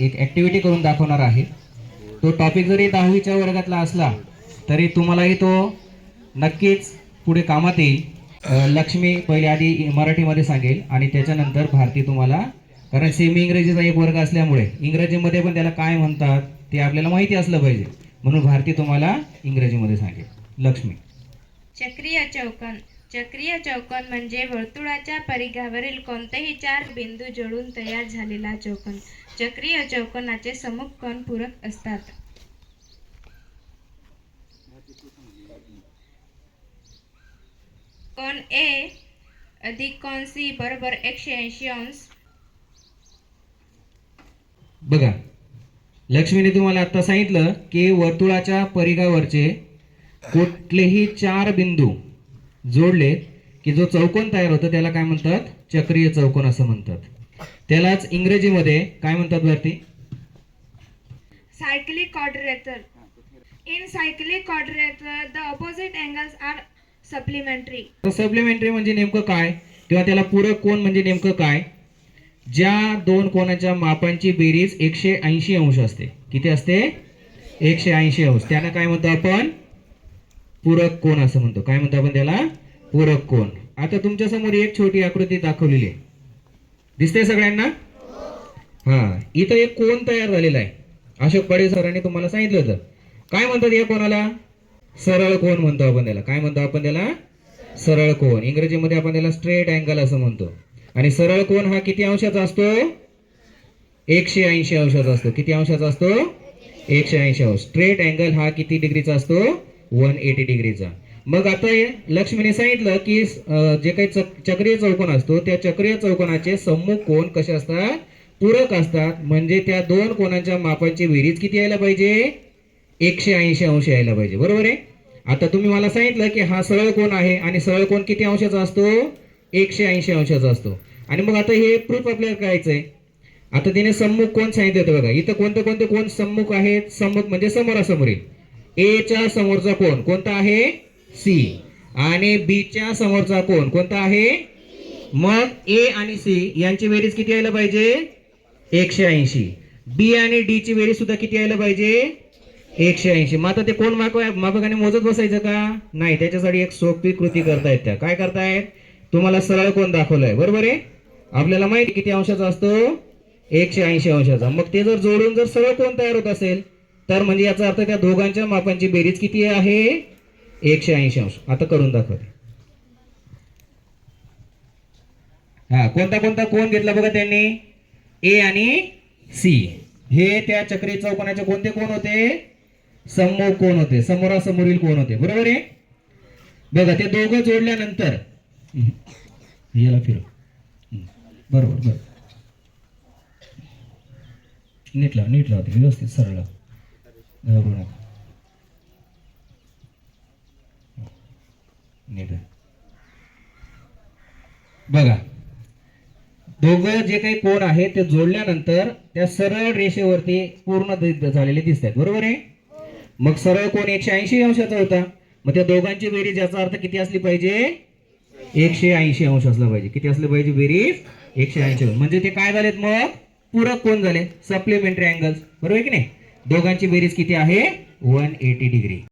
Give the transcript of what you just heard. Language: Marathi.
एक ॲक्टिव्हिटी करून दाखवणार आहे. तो टॉपिक जरी दहावीच्या वर्गातला असला तरी तुम्हालाही तो नक्कीच पुढे कामात येईल. लक्ष्मी पहिले आधी मराठीमध्ये सांगेल आणि त्याच्यानंतर भारती तुम्हाला कारण सेमी इंग्रजीचा एक वर्ग असल्यामुळे इंग्रजीमध्ये पण त्याला काय म्हणतात ते आपल्याला माहिती असलं पाहिजे. म्हणून भारती तुम्हाला इंग्रजीमध्ये सांगेल. लक्ष्मी. चक्रीय चौकन. चक्रीय चौकोन म्हणजे वर्तुळाच्या परिघावरील कोणतेही चार बिंदू जोडून तयार झालेला चौकोन. चक्रीय चौकोनाचे समुख कोण पूरक असतात. कोण ए अधिक कोण सी बरोबर एकशे ऐंशी अंश? बघा लक्ष्मीने तुम्हाला आता सांगितलं की वर्तुळाच्या परिघावरचे कुठलेही चार बिंदू जोडले की जो चौकोन तयार होतो त्याला काय म्हणतात? चक्रीय चौकोन असं म्हणतात. त्यालाच इंग्रजीमध्ये काय म्हणतात वरती? Cyclic quadrilateral. In cyclic quadrilateral, the opposite angles are supplementary. Supplementary म्हणजे नेमकं काय? किंवा त्याला पूरक कोण म्हणजे नेमकं काय? ज्या दोन कोणाच्या मापांची बेरीज एकशे ऐंशी अंश असते. किती असते? एकशे ऐंशी अंश. त्यांना काय म्हणतो आपण? पूरक कोण असं म्हणतो? काय म्हणतो आपण त्याला? पूरक कोण? आता तुमच्यासमोर एक छोटी आकृती दाखवलेली आहे. दिसते सगळ्यांना? हा इथं एक कोण तयार झालेला आहे. अशोक पडे सरांनी तुम्हाला सांगितलं होतं. काय म्हणतात या कोणाला? सरळ कोण म्हणतो आपण त्याला? काय म्हणतो आपण त्याला? सरळ कोण. इंग्रजीमध्ये आपण त्याला स्ट्रेट अँगल असं म्हणतो. आणि सरळ कोण हा किती अंशाचा असतो? एकशे ऐंशी अंशाचा असतो. किती अंशाचा असतो? एकशे ऐंशी अंश. स्ट्रेट अँगल हा किती डिग्रीचा असतो? वन एटी डिग्रीचा. मग आता हे लक्ष्मीने सांगितलं की जे काही चक- चक्रीय चौकोन असतो त्या चक्रीय चौकोनाचे सम्मुख कोण कसे असतात? पूरक असतात. म्हणजे त्या दोन कोणाच्या मापांची बेरीज किती यायला पाहिजे? एकशे ऐंशी अंश यायला पाहिजे. बरोबर आहे? आता तुम्ही मला सांगितलं की हा सरळ कोण आहे आणि सरळ कोण किती अंशाचा असतो? एकशे ऐंशी अंशाचा असतो. आणि मग आता हे प्रूफ आपल्याला करायचं आहे आता तिने सम्मुख कोण सांगितलं होतं बघा. इथं कोणते कोणते कोण सम्मुख आहेत? सम्मुख म्हणजे समोरासमोरील. ए च्या समोरचा कोण? कोणता आहे? सी आणि बी च्या समोरचा कोण? कोणता आहे? मग ए आणि सी यांची बेरीज किती यायला पाहिजे? एकशे ऐंशी. बी आणि डी ची बेरीज सुद्धा किती यायला पाहिजे? एकशे ऐंशी. मग आता ते कोण माप मापकाने मोजत बसायचं का? नाही त्याच्यासाठी एक सोपी कृती करतायत त्या. काय करतायत? तुम्हाला सरळ कोण दाखवलंय? बरोबर आहे? आपल्याला माहिती किती अंशाचा असतो? एकशे ऐंशी अंशाचा. मग ते जर जोडून जर सरळ कोण तयार होत असेल तर म्हणजे याचा अर्थ त्या दोघांच्या मापांची बेरीज किती आहे? एकशे ऐंशी अंश. आता करून दाखवते. हा कोणता कोणता कोण घेतला बघा त्यांनी? ए आणि सी. हे त्या चक्री चौकोनाचे कोणते कोण होते? समोर कोण होते. समोरासमोरील कोण होते. बरोबर आहे? बघा ते दोघं जोडल्यानंतर. याला फिर बरोबर बरोबर. नीट लाव नीट लावते व्यवस्थित सरळ लाव नीट बघा दोघं जे काही कोण आहे ते जोडल्यानंतर त्या सरळ रेषेवरती पूर्ण झालेले दिसतात बरोबर आहे? मग सरळ कोण एकशे ऐंशी अंशाचा होता? मग त्या दोघांची बेरीज याचा अर्थ किती असली पाहिजे? एकशे ऐंशी अंश असला पाहिजे. किती असले पाहिजे बेरीज? एकशे ऐंशी म्हणजे ते काय झालेत मग? पूरक कोण झाले? सप्लिमेंटरी अँगल्स बरोबर आहे की नाही? दोघांची बेरीज किती आहे? One eighty degree.